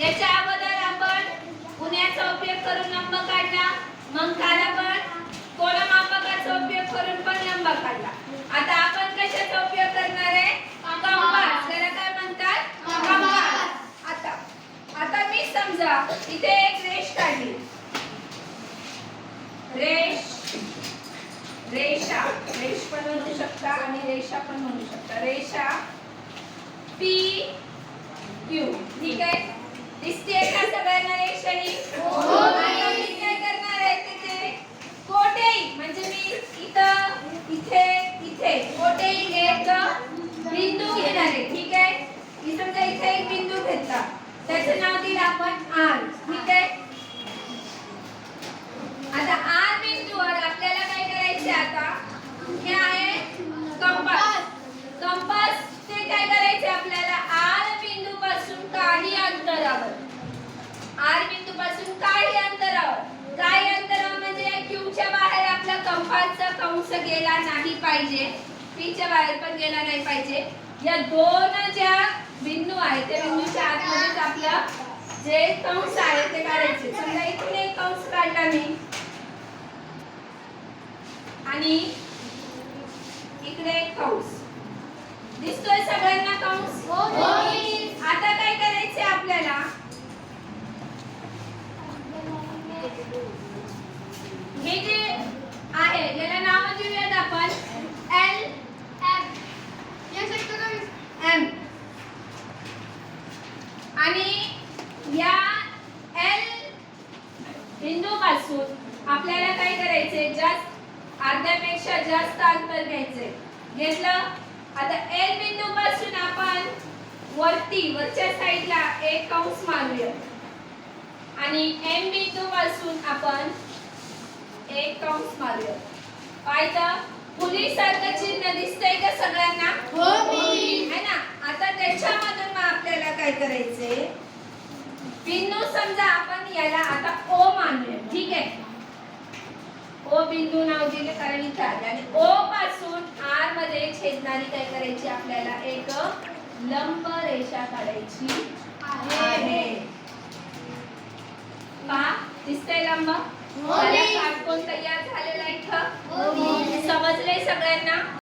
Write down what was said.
याच्या अगोदर आपण पुण्याचा उपयोग करून लंब काढला मग काल आपण कोलमापकाचा उपयोग करून पण लंब काढला. आता आपण कशाचा उपयोग करणार आहे? कंपास. त्याला काय म्हणतात? कंपास. आता आता मी समजा इथे एक रेष काढली. रेष रेषा. रेष पण म्हणू शकता आणि रेषा पण म्हणू शकता. रेषा पी क्यू. ठीक आहे? दिसते का सगळ्यांना रेषानी आता मी काय करणार आहे तिथे? कोठेही म्हणजे मी इथं इथे इथे कोठेही एक बिंदू घेणार आहे ठीक आहे? समजा इथे एक बिंदू घेतला. त्याचं नाव दिलं आपण आर ठीक आहे आता आर बिंदूवर आपल्याला काय करायचे आता हे आहे कंपास कंपास ते काय करायचे आपल्याला आर बिंदू पासून काही अंतरावर. आर बिंदू पासून काही अंतरावर. काही अंतरावर म्हणजे क्यूच्या बाहेर आपला कंपासचा कंस गेला नाही पाहिजे. पीच्या बाहेर पण गेला नाही पाहिजे. या दोन ज्या बिंदू आहेत त्या बिंदूच्या आतमध्येच आपलं जे कंस आहे ते काढायचे. समजा इथून एक कंस काढला मी. आणि इकडे एक कंस. दिसतोय सगळ्यांना कंस? आता काय करायचे आपल्याला हे जे आहे याला नाव देऊयात आपण एल एम आणि या एल बिंदू पासून आपल्याला काय करायचे जास्त अर्ध्यापेक्षा जास्त अंतर घ्यायचे घेतलं? आता एल बिंदू पासून आपण वरती वरच्या साईडला एक कंस मारूया. आणि एम बिंदू पासून आपण एक कंस मारूया. पुलिस सारखं चिन्ह दिसतंय का सगळ्यांना है ना आता त्याच्यामधून मग आपल्याला काय करायचंय बिंदू समजा आपण याला आता ओ मानूया ठीक आहे? ओ बिंदू नाव दिले कारण इथं आले. आणि ओ पासून आरमध्ये छेदणारी काय करायची? आपल्याला एक लंब रेषा काढायची आहे. पहा दिसतंय लंब? काटकोन तयार झालेला इथं. समजलंय सगळ्यांना?